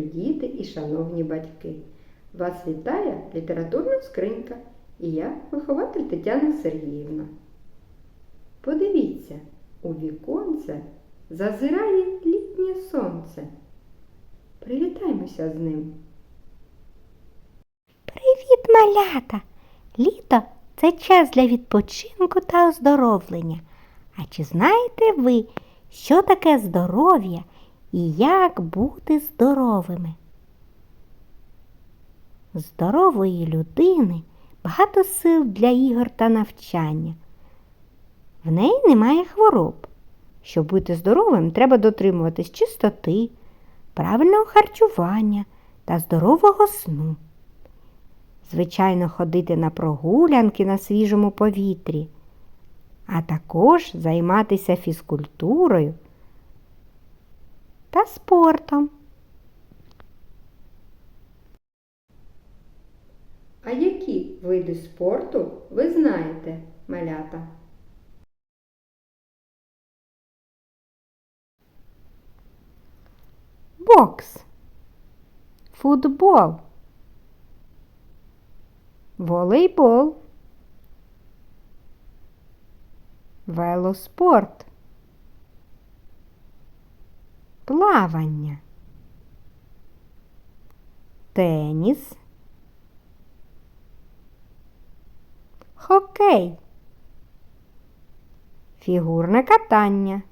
діти і шановні батьки! Вас вітає літературна скринька і я, вихователь Тетяна Сергіївна. Подивіться, у віконце зазирає літнє сонце. Привітаймося з ним. Привіт, малята! Літо це час для відпочинку та оздоровлення. А чи знаєте ви, що таке здоров'я і як бути здоровими? Здорової людини багато сил для ігор та навчання. В неї немає хвороб. Щоб бути здоровим, треба дотримуватись чистоти, правильного харчування та здорового сну. Звичайно, ходити на прогулянки на свіжому повітрі, а також займатися фізкультурою та спортом. А які види спорту ви знаєте, малята? Бокс, футбол, волейбол, велоспорт, плавання, теніс, хокей, фігурне катання.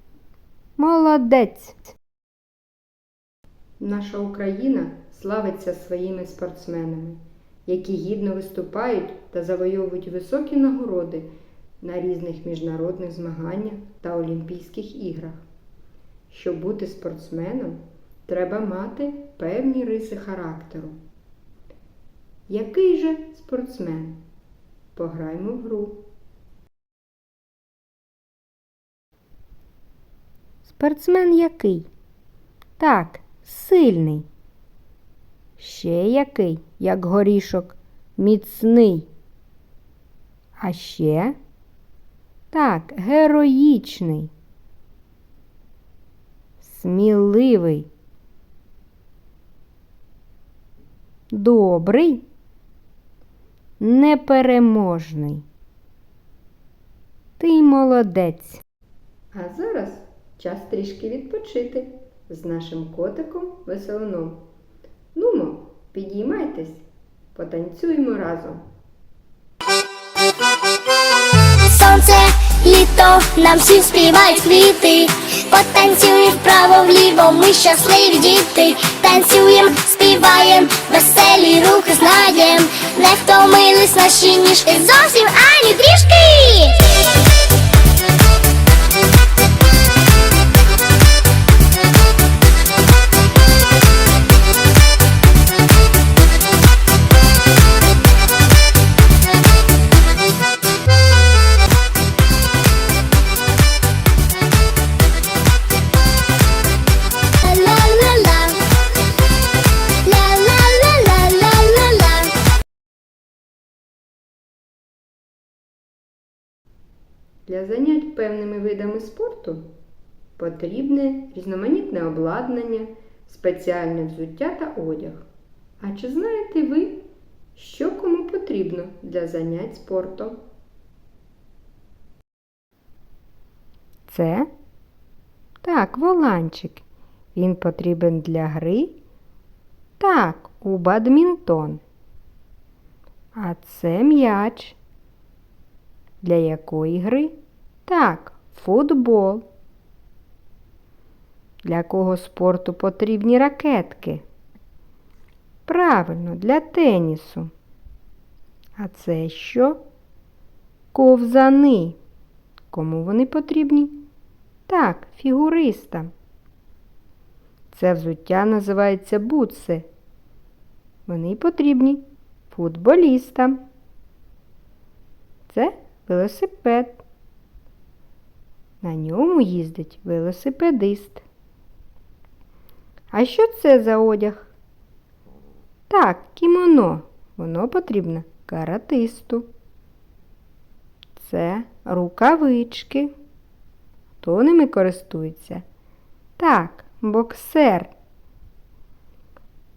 Молодець. Наша Україна славиться своїми спортсменами, які гідно виступають та завойовують високі нагороди на різних міжнародних змаганнях та Олімпійських іграх. Щоб бути спортсменом, треба мати певні риси характеру. Який же спортсмен? Пограймо в гру. Спортсмен який? Так, сильний. Ще який, як горішок, міцний. А ще так, героїчний, сміливий, добрий, непереможний. Ти молодець. А зараз час трішки відпочити з нашим котиком веселоном. Нумо, підіймайтесь, потанцюємо разом. Сонце, літо, нам всі співають квіти. Потанцюй вправо вліво, ми щасливі діти. Танцюєм, співаєм, веселі рухи знаєм. Не втомились наші ніжки зовсім ані трішки. Для занять певними видами спорту потрібне різноманітне обладнання, спеціальне взуття та одяг. А чи знаєте ви, що кому потрібно для занять спортом? Це? Так, воланчик. Він потрібен для гри? Так, у бадмінтон. А це м'яч. Для якої гри? Так, футбол. Для кого спорту потрібні ракетки? Правильно, для тенісу. А це що? Ковзани. Кому вони потрібні? Так, фігуристам. Це взуття називається бутси. Вони потрібні футболістам. Це велосипед. На ньому їздить велосипедист. А що це за одяг? Так, кімоно. Воно потрібно каратисту. Це рукавички. Хто ними користується? Так, боксер.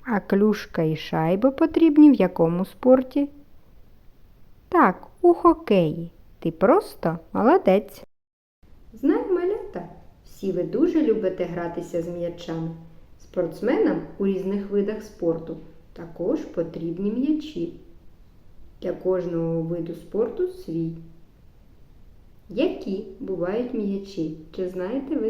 А клюшка і шайба потрібні в якому спорті? Так, у хокеї. Ти просто молодець. Знай, малята, всі ви дуже любите гратися з м'ячами. Спортсменам у різних видах спорту також потрібні м'ячі. Для кожного виду спорту свій. Які бувають м'ячі? Чи знаєте ви?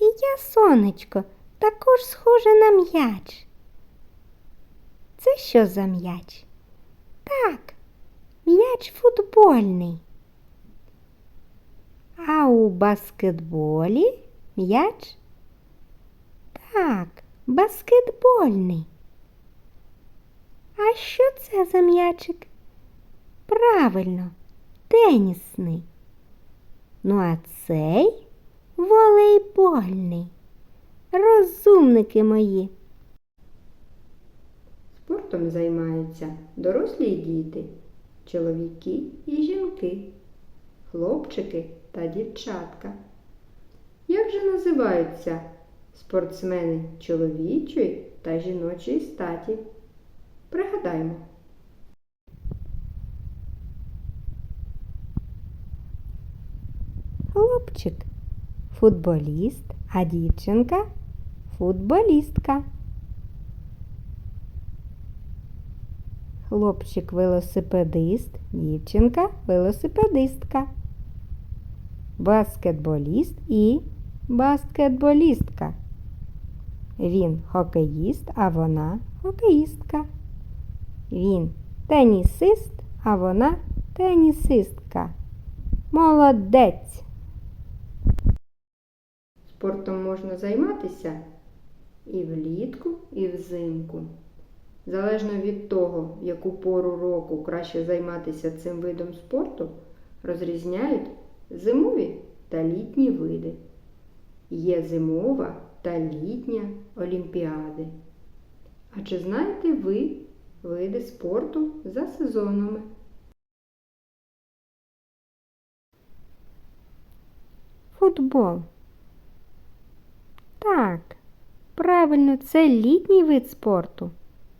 І я, сонечко, також схоже на м'яч. Це що за м'яч? Так, м'яч футбольний. А у баскетболі м'яч? Так, баскетбольний. А що це за м'ячик? Правильно, тенісний. Ну, а цей волейбольний. Розумники мої. Спортом займаються дорослі і діти, чоловіки і жінки, хлопчики та дівчатка. Як же називаються спортсмени чоловічої та жіночої статі? Пригадаймо. Хлопчик футболіст, а дівчинка футболістка. Хлопчик велосипедист, дівчинка велосипедистка. Баскетболіст і баскетболістка. Він хокеїст, а вона хокеїстка. Він тенісист, а вона тенісистка. Молодець! Спортом можна займатися і влітку, і взимку. Залежно від того, в яку пору року краще займатися цим видом спорту, розрізняють зимові та літні види. Є зимова та літня олімпіади. А чи знаєте ви види спорту за сезонами? Футбол. Так, правильно, це літній вид спорту.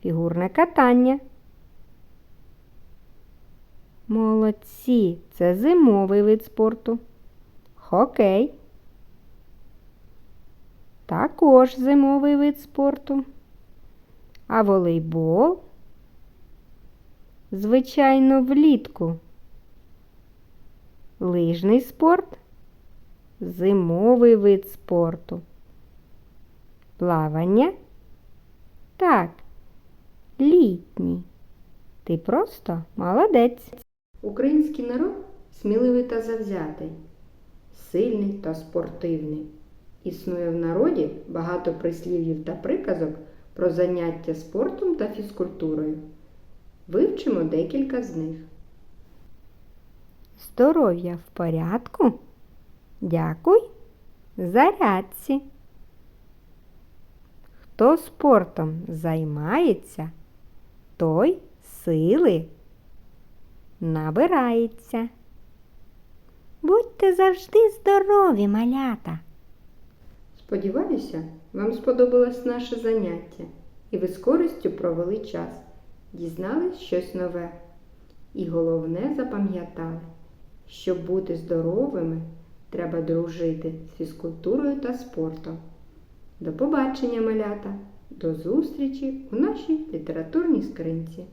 Фігурне катання. Молодці, це зимовий вид спорту. Хокей. Також зимовий вид спорту. А волейбол? Звичайно, влітку. Лижний спорт зимовий вид спорту. Плавання? Так, літній. Ти просто молодець. Український народ сміливий та завзятий, сильний та спортивний. Існує в народі багато прислів'їв та приказок про заняття спортом та фізкультурою. Вивчимо декілька з них. Здоров'я в порядку? Дякуй. Зарядці. Хто спортом займається, той сили набирається. Будьте завжди здорові, малята. Сподіваюся, вам сподобалось наше заняття, і ви з користю провели час, дізнались щось нове. І головне запам'ятали, щоб бути здоровими, треба дружити з фізкультурою та спортом. До побачення, малята! До зустрічі у нашій літературній скринці.